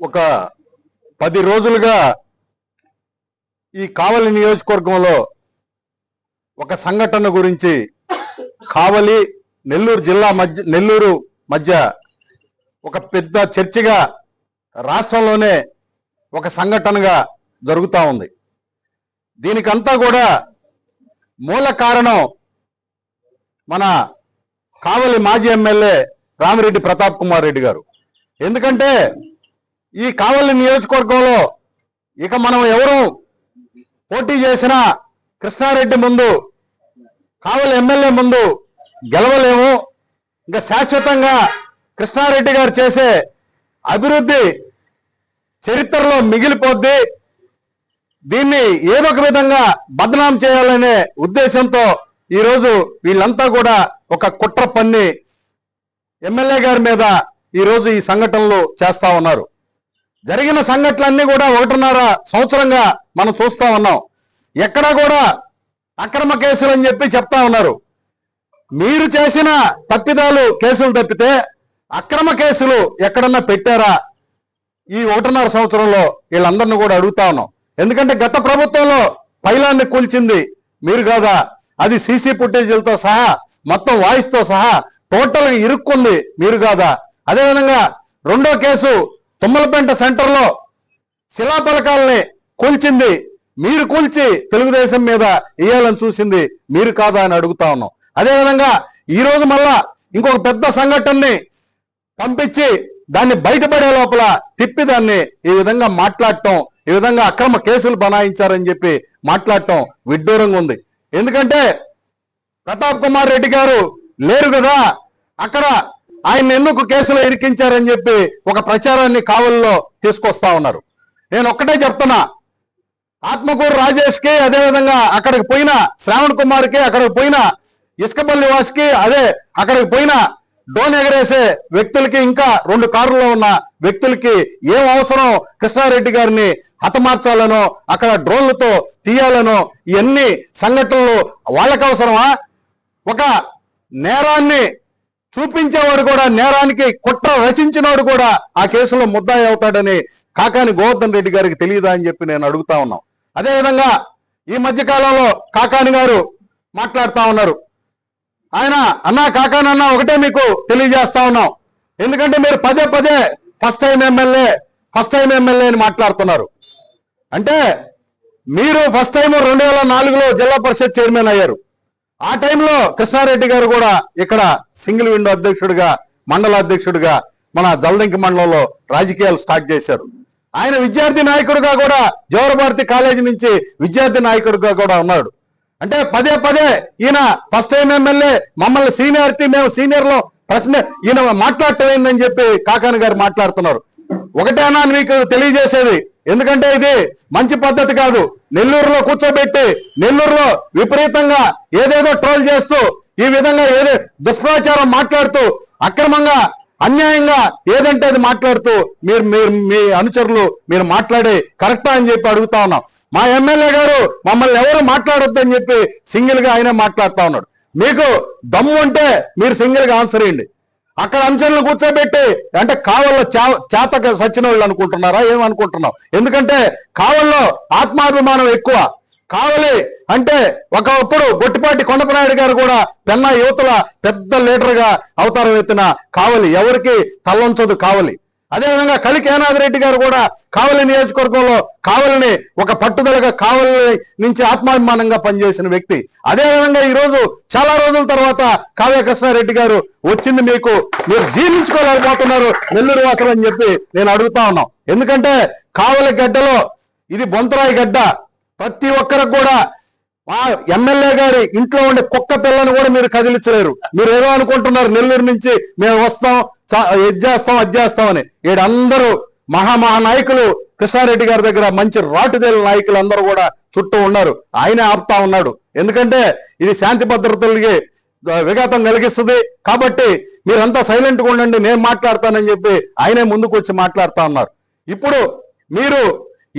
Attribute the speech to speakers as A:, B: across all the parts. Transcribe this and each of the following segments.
A: ఒక పది రోజులుగా ఈ కావలి నియోజకవర్గంలో ఒక సంఘటన గురించి కావలి నెల్లూరు జిల్లా మధ్య నెల్లూరు మధ్య ఒక పెద్ద చర్చగా రాష్ట్రంలోనే ఒక సంఘటనగా జరుగుతూ ఉంది. దీనికంతా కూడా మూల కారణం మన కావలి మాజీ ఎమ్మెల్యే రామిరెడ్డి ప్రతాప్ కుమార్ రెడ్డి గారు. ఎందుకంటే ఈ కావలి నియోజకవర్గంలో ఇక మనం ఎవరు పోటీ చేసిన కృష్ణారెడ్డి ముందు కావలి ఎమ్మెల్యే ముందు గెలవలేము. ఇంకా శాశ్వతంగా కృష్ణారెడ్డి గారు చేసే అభివృద్ధి చరిత్రలో మిగిలిపోద్ది. దీన్ని ఏదో ఒక విధంగా బదనాం చేయాలనే ఉద్దేశంతో ఈరోజు వీళ్ళంతా కూడా ఒక కుట్ర పన్ని ఎమ్మెల్యే గారి మీద ఈరోజు ఈ సంఘటనలు చేస్తా ఉన్నారు. జరిగిన సంఘటనలన్నీ కూడా ఒకటిన్నర సంవత్సరంగా మనం చూస్తా ఉన్నాం. ఎక్కడా కూడా అక్రమ కేసులు అని చెప్పి చెప్తా ఉన్నారు. మీరు చేసిన తప్పిదాలు కేసులు తప్పితే అక్రమ కేసులు ఎక్కడన్నా పెట్టారా? ఈ ఒకటిన్నర సంవత్సరంలో వీళ్ళందరినీ కూడా అడుగుతా ఉన్నాం. ఎందుకంటే గత ప్రభుత్వంలో పైలాన్ని కూల్చింది మీరు కాదా? అది సీసీ ఫుటేజీలతో సహా మొత్తం వాయిస్తో సహా టోటల్గా ఇరుక్కుంది మీరు కాదా? అదేవిధంగా రెండో కేసు తుమ్మలపేంట సెంటర్లో శిలాఫలకాలని కూల్చింది. మీరు కూల్చి తెలుగుదేశం మీద వేయాలని చూసింది మీరు కాదా అని అడుగుతా ఉన్నాం. అదేవిధంగా ఈరోజు మళ్ళా ఇంకొక పెద్ద సంఘటనని పంపించి దాన్ని బయటపడే లోపల తిప్పి దాన్ని ఈ విధంగా మాట్లాడటం ఈ విధంగా అక్రమ కేసులు బనాయించారని చెప్పి మాట్లాడటం విడ్డూరంగా ఉంది. ఎందుకంటే ప్రతాప్ కుమార్ రెడ్డి గారు లేరు కదా అక్కడ ఆయన ఎందుకు కేసులో ఇరికించారని చెప్పి ఒక ప్రచారాన్ని కావల్లో తీసుకొస్తా ఉన్నారు. నేను ఒక్కటే చెప్తున్నా. ఆత్మకూరు రాజేష్కి అదేవిధంగా అక్కడికి పోయిన శ్రావణ్ కుమార్కి అక్కడికి పోయిన ఇసుకపల్లి వాస్కి అదే అక్కడికి పోయిన డోన్ ఎగరేసే వ్యక్తులకి ఇంకా రెండు కారులో ఉన్న వ్యక్తులకి ఏం అవసరం కృష్ణారెడ్డి గారిని హతమార్చాలనో అక్కడ డ్రోన్లతో తీయాలనో ఇవన్నీ సంఘటనలు వాళ్ళకి అవసరమా? ఒక నేరాన్ని చూపించేవాడు కూడా నేరానికి కుట్ర రచించినవాడు కూడా ఆ కేసులో ముద్దాయి అవుతాడని కాకాని గోవర్ధన్ రెడ్డి గారికి తెలియదా అని చెప్పి నేను అడుగుతా ఉన్నాం. అదేవిధంగా ఈ మధ్య కాలంలో కాకాని గారు మాట్లాడుతా ఉన్నారు. ఆయన అన్నా కాకాని అన్న ఒకటే మీకు తెలియజేస్తా ఉన్నాం. ఎందుకంటే మీరు పదే పదే first time MLA first time MLA అని మాట్లాడుతున్నారు. అంటే మీరు ఫస్ట్ టైం రెండు వేల నాలుగులో జిల్లా పరిషత్ చైర్మన్ అయ్యారు. ఆ టైంలో కృష్ణారెడ్డి గారు కూడా ఇక్కడ సింగిల్ విండో అధ్యక్షుడిగా మండల అధ్యక్షుడిగా మన జలదంకి మండలంలో రాజకీయాలు స్టార్ట్ చేశారు. ఆయన విద్యార్థి నాయకుడిగా కూడా జవహర్భారతి కాలేజీ నుంచి విద్యార్థి నాయకుడిగా కూడా ఉన్నాడు. అంటే పదే పదే ఈయన ఫస్ట్ టైం ఎమ్మెల్యే మమ్మల్ని సీనియారిటీ మేము సీనియర్లో ప్రశ్న ఈయన మాట్లాడటం ఏందని చెప్పి కాకాని గారు మాట్లాడుతున్నారు. ఒకటేనా మీకు తెలియజేసేది? ఎందుకంటే ఇది మంచి పద్ధతి కాదు. నెల్లూరులో కూర్చోబెట్టి నెల్లూరులో విపరీతంగా ఏదేదో ట్రోల్ చేస్తూ ఈ విధంగా ఏదో దుష్ప్రచారం మాట్లాడుతూ అక్రమంగా అన్యాయంగా ఏదంటే అది మాట్లాడుతూ మీరు మీరు మీ అనుచరులు మీరు మాట్లాడే కరెక్టా అని చెప్పి అడుగుతా ఉన్నాం. మా ఎమ్మెల్యే గారు మమ్మల్ని ఎవరు మాట్లాడొద్దు అని చెప్పి సింగిల్గా ఆయనే మాట్లాడుతా ఉన్నాడు. మీకు దమ్ము ఉంటే మీరు సింగిల్గా ఆన్సర్ ఇవ్వండి అక్కడ అంశాలను కూర్చోబెట్టి అంటే కావల్లో చా- చేతక సచ్చిన వాళ్ళు అనుకుంటున్నారా ఏమనుకుంటున్నావు ఎందుకంటే కావల్లో ఆత్మాభిమానం ఎక్కువ. కావలి అంటే ఒకప్పుడు గొట్టిపాటి కొండపనాయుడు గారు కూడా పెన్నా యువతల పెద్ద లీడర్గా అవతారం ఎత్తిన కావలి. ఎవరికి తల్లంచదు కావలి. అదేవిధంగా కలికి రెడ్డి గారు కూడా కావలి నియోజకవర్గంలో కావలిని ఒక పట్టుదలగా కావలి నుంచి ఆత్మాభిమానంగా పనిచేసిన వ్యక్తి. అదేవిధంగా ఈ రోజు చాలా రోజుల తర్వాత కావ్య కృష్ణారెడ్డి గారు వచ్చింది మీకు. మీరు జీర్ణించుకోలేకపోతున్నారు నెల్లూరు వాసులు అని చెప్పి నేను అడుగుతా ఉన్నాం. ఎందుకంటే కావలి గడ్డలో ఇది బొంతరాయి గడ్డ. ప్రతి ఒక్కరికి కూడా ఆ ఎమ్మెల్యే గారి ఇంట్లో ఉండే కుక్క పిల్లని కూడా మీరు కదిలించలేరు. మీరు ఏదో అనుకుంటున్నారు నెల్లూరు నుంచి మేము వస్తాం ఇది చేస్తాం అది చేస్తామని. వీడందరూ మహామహానాయకులు మహా కృష్ణారెడ్డి గారి దగ్గర మంచి రాటుదేల నాయకులు అందరూ కూడా చుట్టూ ఉన్నారు. ఆయనే ఆపుతా ఉన్నాడు. ఎందుకంటే ఇది శాంతి భద్రతలకి విఘాతం కలిగిస్తుంది. కాబట్టి మీరంతా సైలెంట్గా ఉండండి నేను మాట్లాడతానని చెప్పి ఆయనే ముందుకు వచ్చి మాట్లాడుతా ఉన్నారు. ఇప్పుడు మీరు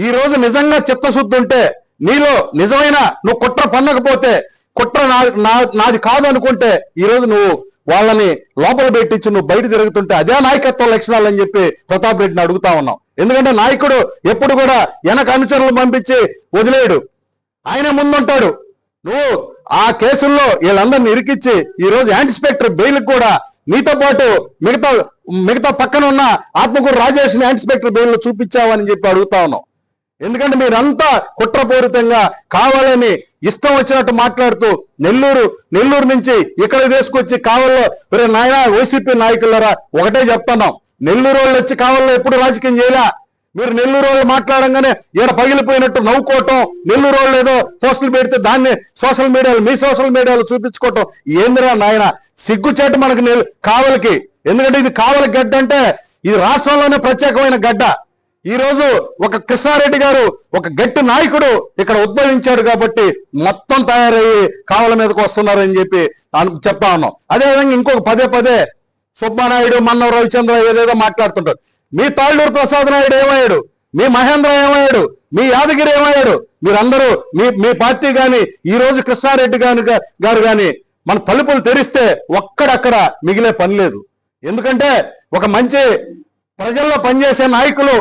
A: ఈ రోజు నిజంగా చిత్తశుద్ధి ఉంటే నీలో నిజమైన నువ్వు కుట్ర పన్నకపోతే కుట్ర నా- నాది కాదు అనుకుంటే ఈ రోజు నువ్వు వాళ్ళని లోపల పెట్టించి నువ్వు బయట తిరుగుతుంటే అదే నాయకత్వ లక్షణాలు అని చెప్పి ప్రతాప్ రెడ్డిని అడుగుతా ఉన్నాం. ఎందుకంటే నాయకుడు ఎప్పుడు కూడా వెనక అనుచరులు పంపించి వదిలేయడు ఆయన ముందుంటాడు. నువ్వు ఆ కేసుల్లో వీళ్ళందరిని ఇరికిచ్చి ఈరోజు యాంటిస్పెక్టర్ బెయిల్ కూడా నీతో పాటు మిగతా మిగతా పక్కన ఉన్న ఆత్మకూరు రాజేష్ని యాంటిస్పెక్టర్ బెయిల్ చూపించావని చెప్పి అడుగుతా ఉన్నాం. ఎందుకంటే మీరంతా కుట్రపూరితంగా కావాలని ఇష్టం వచ్చినట్టు మాట్లాడుతూ నెల్లూరు నెల్లూరు నుంచి ఇక్కడ తీసుకొచ్చి కావల్లో మరి నాయన వైసీపీ నాయకులరా ఒకటే చెప్తున్నాం. నెల్లూరు వాళ్ళు వచ్చి కావాలో ఎప్పుడు రాజకీయం చేయలే? మీరు నెల్లూరు వాళ్ళు మాట్లాడంగానే ఈడ పగిలిపోయినట్టు నవ్వుకోవటం నెల్లూరు వాళ్ళు ఏదో పోస్టులు పెడితే దాన్ని సోషల్ మీడియాలో మీ సోషల్ మీడియాలో చూపించుకోవటం ఏందిరా నాయన? సిగ్గుచేటు మనకు కావలికి. ఎందుకంటే ఇది కావలి గడ్డ అంటే ఇది రాష్ట్రంలోనే ప్రత్యేకమైన గడ్డ. ఈరోజు ఒక కృష్ణారెడ్డి గారు ఒక గట్టి నాయకుడు ఇక్కడ ఉద్భవించాడు కాబట్టి మొత్తం తయారయ్యి కావల మీదకి వస్తున్నారని చెప్పి చెప్తా ఉన్నాం. అదేవిధంగా ఇంకొక పదే పదే సుబ్బానాయుడు మన్నవ రవిచంద్ర ఏదేదో మాట్లాడుతుంటారు. మీ తాళ్ళూరు ప్రసాద్ నాయుడు ఏమయ్యాడు? మీ మహేంద్ర ఏమయ్యాడు? మీ యాదగిరి ఏమయ్యాడు? మీరందరూ మీ మీ పార్టీ కానీ ఈ రోజు కృష్ణారెడ్డి గాని గారు కానీ మన తలుపులు తెరిస్తే ఒక్కడక్కడ మిగిలే పని లేదు. ఎందుకంటే ఒక మంచి ప్రజల్లో పనిచేసే నాయకులు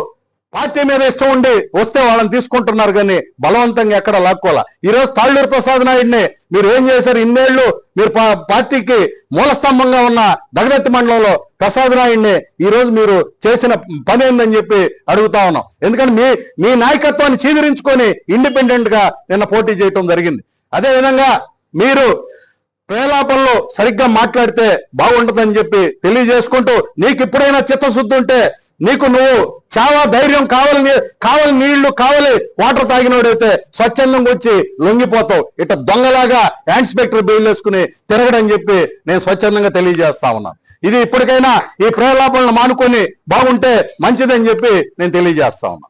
A: పార్టీ మీద ఇష్టం ఉండి వస్తే వాళ్ళని తీసుకుంటున్నారు కానీ బలవంతంగా ఎక్కడ లాక్కోవాలా? ఈ రోజు తాళ్ళూరు ప్రసాద్ నాయుడిని మీరు ఏం చేశారు? ఇన్నేళ్ళు మీరు పా- పార్టీకి మూలస్తంభంగా ఉన్న దగదత్తి మండలంలో ప్రసాద్ నాయుడిని ఈరోజు మీరు చేసిన పని ఏందని చెప్పి అడుగుతా ఉన్నాం. ఎందుకంటే మీ మీ నాయకత్వాన్ని చీదరించుకొని ఇండిపెండెంట్గా నిన్న పోటీ చేయటం జరిగింది. అదే విధంగా మీరు ప్రేలాపంలో సరిగ్గా మాట్లాడితే బాగుంటుందని చెప్పి తెలియజేసుకుంటూ నీకు ఎప్పుడైనా చిత్తశుద్ధి ఉంటే నీకు నువ్వు చాలా ధైర్యం కావాలి కావాలి నీళ్ళు కావాలి వాటర్ తాగినోడైతే స్వచ్ఛందంగా వచ్చి లొంగిపోతావు. ఇట దొంగలాగా ఇన్స్పెక్టర్ బెయిల్ వేసుకుని తిరగడని చెప్పి నేను స్వచ్ఛందంగా తెలియజేస్తా ఉన్నా. ఇది ఇప్పటికైనా ఈ ప్రేలాపనలు మానుకొని బాగుంటే మంచిదని చెప్పి నేను తెలియజేస్తా ఉన్నా.